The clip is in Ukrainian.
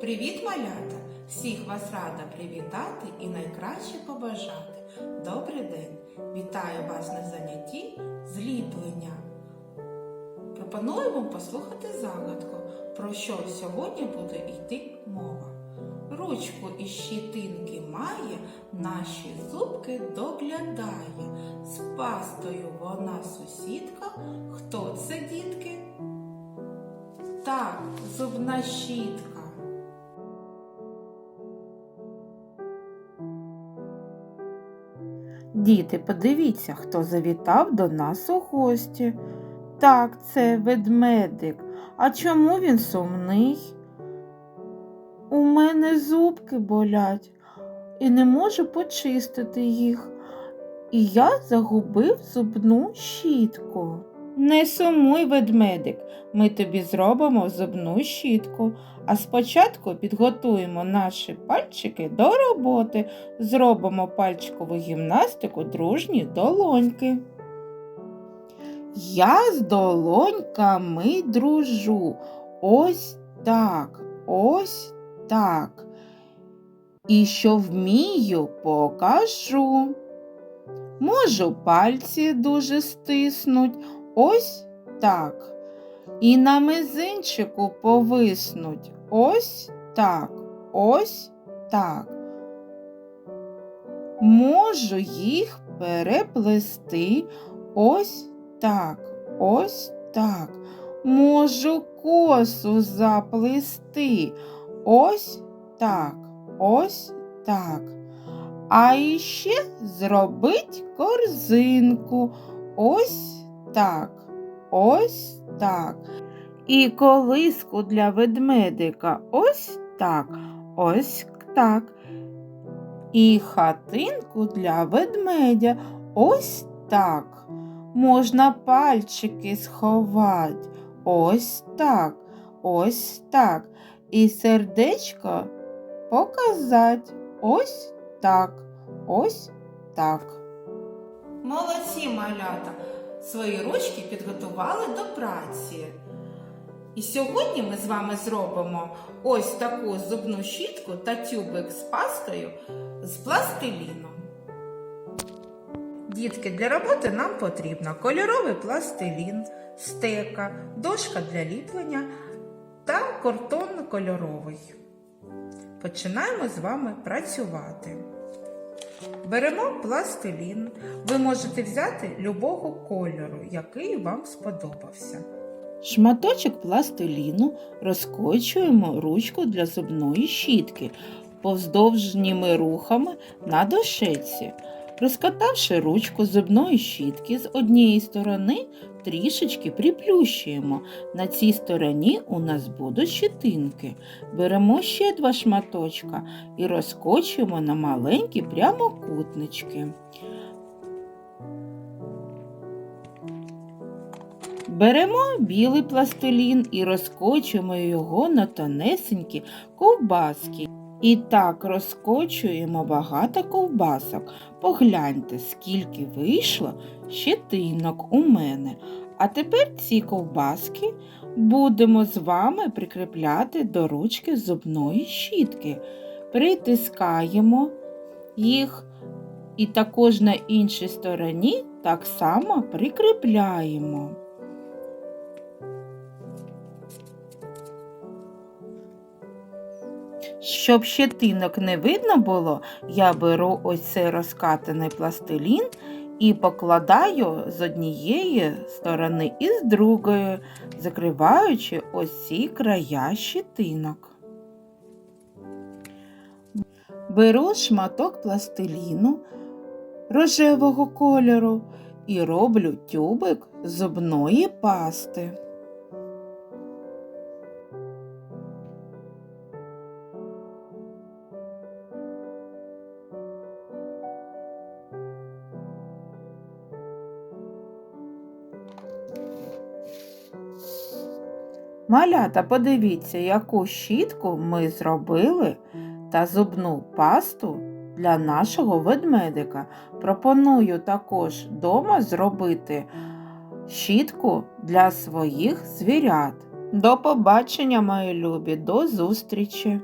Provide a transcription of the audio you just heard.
Привіт, малята! Всіх вас рада привітати і найкраще побажати. Добрий день! Вітаю вас на занятті зліплення. Пропонуємо послухати загадку, про що сьогодні буде йти мова. Ручку і щітинки має, наші зубки доглядає. З пастою вона сусідка. Хто це, дітки? Так, зубна щітка. Діти, подивіться, хто завітав до нас у гості. Так, це ведмедик. А чому він сумний? У мене зубки болять і не можу почистити їх. І я загубив зубну щітку. Не сумуй, ведмедик, ми тобі зробимо зубну щітку, а спочатку підготуємо наші пальчики до роботи, зробимо пальчикову гімнастику дружні долоньки. Я з долоньками дружу. Ось так, ось так. І що вмію, покажу. Можу пальці дуже стиснуть, ось так. І на мизинчику повиснуть. Ось так, ось так. Можу їх переплести ось так, ось так. Можу косу заплести. Ось так, ось так. А іще зробить корзинку. Ось так, ось так. І колиску для ведмедика ось так, ось так. І хатинку для ведмедя ось так. Можна пальчики сховати. Ось так, ось так. І сердечко показати. Ось так, ось так. Молодці малята! Свої ручки підготували до праці. І сьогодні ми з вами зробимо ось таку зубну щітку та тюбик з пастою з пластиліном. Дітки, для роботи нам потрібно кольоровий пластилін, стека, дошка для ліплення та картон кольоровий. Починаємо з вами працювати. Беремо пластилін. Ви можете взяти любого кольору, який вам сподобався. Шматочок пластиліну розкочуємо ручку для зубної щітки повздовжніми рухами на дошеці. Розкатавши ручку зубної щітки з однієї сторони, трішечки приплющуємо. На цій стороні у нас будуть щетинки. Беремо ще два шматочка і розкочуємо на маленькі прямокутнички. Беремо білий пластилін і розкочуємо його на тонесенькі ковбаски. І так розкочуємо багато ковбасок. Погляньте, скільки вийшло щетинок у мене. А тепер ці ковбаски будемо з вами прикріпляти до ручки зубної щітки. Притискаємо їх і також на іншій стороні так само прикріпляємо. Щоб щетинок не видно було, я беру ось цей розкатаний пластилін і покладаю з однієї сторони і з другої, закриваючи ось ці края щетинок. Беру шматок пластиліну рожевого кольору і роблю тюбик зубної пасти. Малята, подивіться, яку щітку ми зробили та зубну пасту для нашого ведмедика. Пропоную також дома зробити щітку для своїх звірят. До побачення, мої любі, до зустрічі!